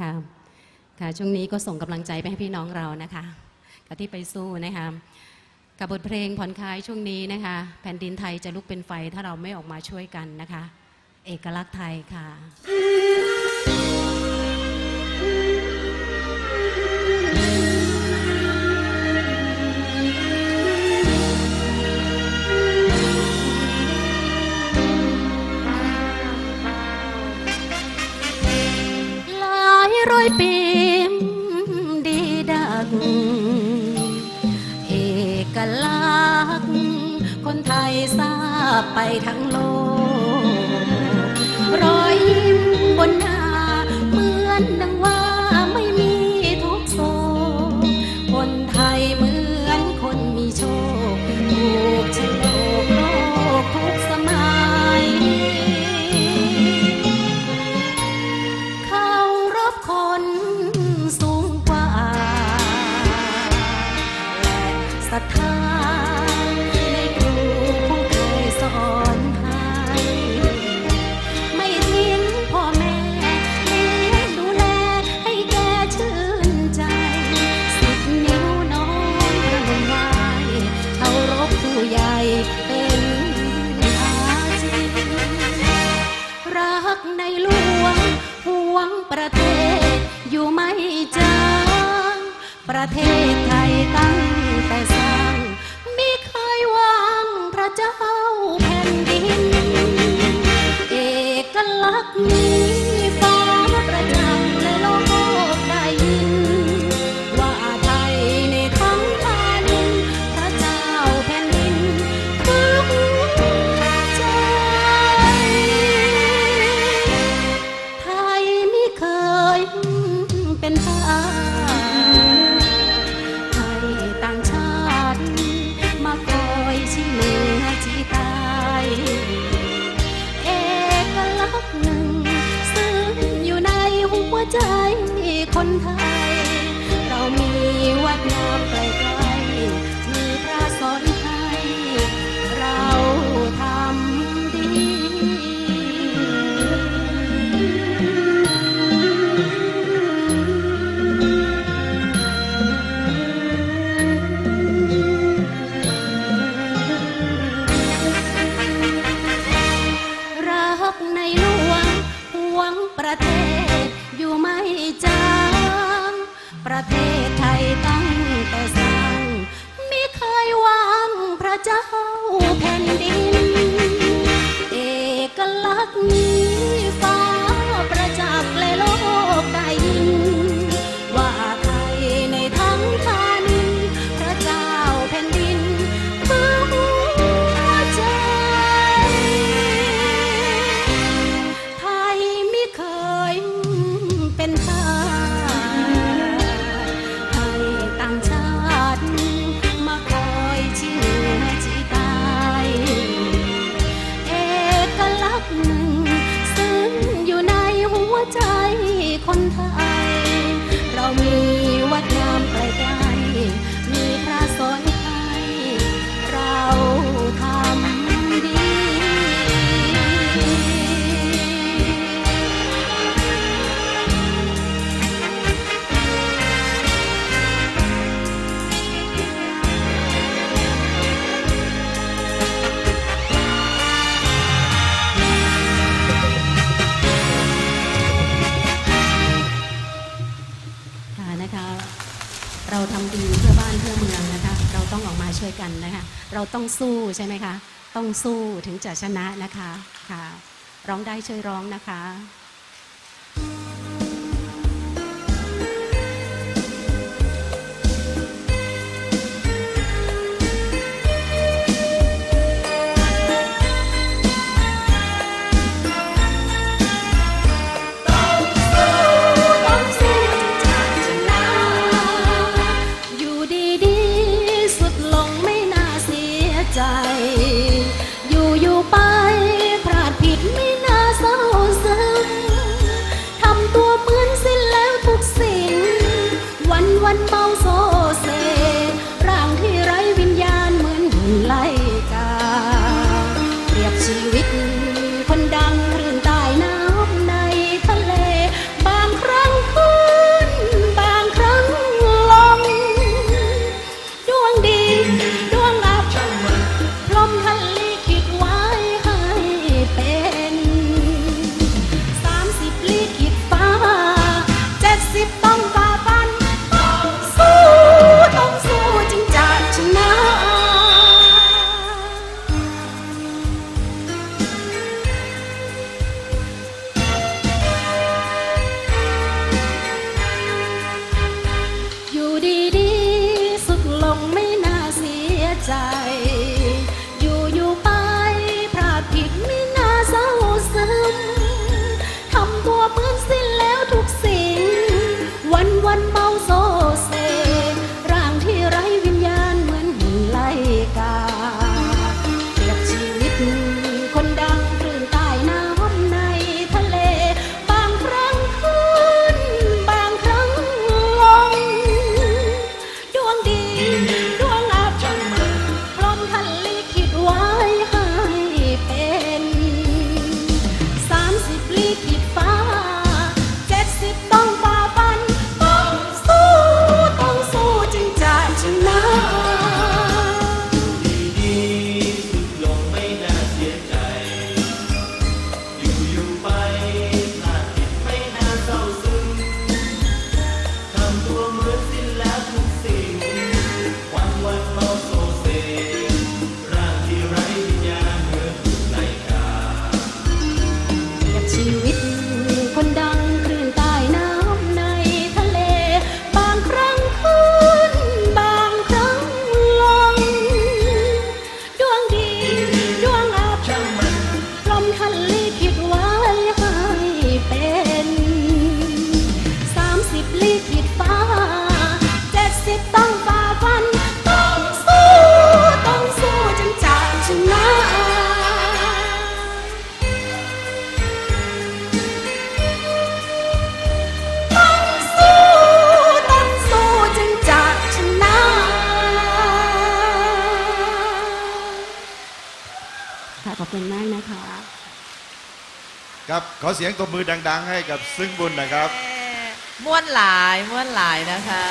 ค่ะค่ะช่วงนี้ก็ส่งกำลังใจไปให้พี่น้องเรานะคะกับที่ไปสู้นะคะกับบทเพลงผ่อนคลายช่วงนี้นะคะ แผ่นดินไทยจะลุกเป็นไฟถ้าเราไม่ออกมาช่วยกันนะคะ เอกลักษณ์ไทยค่ะ รอยปีมดีดัก เอกลักษณ์คนไทยทราบไปทั้งโลก ประเทศไทยตั้ง คะ เราทำดีเพื่อบ้านเพื่อเมืองนะคะ เราต้องออกมาช่วยกันนะคะ เราต้องสู้ใช่ไหมคะ ต้องสู้ถึงจะชนะนะคะค่ะ ร้องได้ช่วยร้องนะคะ อยู่อยู่ไปพลาดผิดไม่น่าเศร้ซึมทำตัวเหมือสิ้นแล้วทุกสิ่ง วันวันเมาโซเซ ร่างที่ไร้วิญญาณเหมือนหลกาเปรียบชีวิตคนดัง คุณมากนะคะ ครับขอเสียงตบมือดัง ๆ ให้กับซึ่งบุญนะครับ ม่วนหลาย ม่วนหลายนะคะ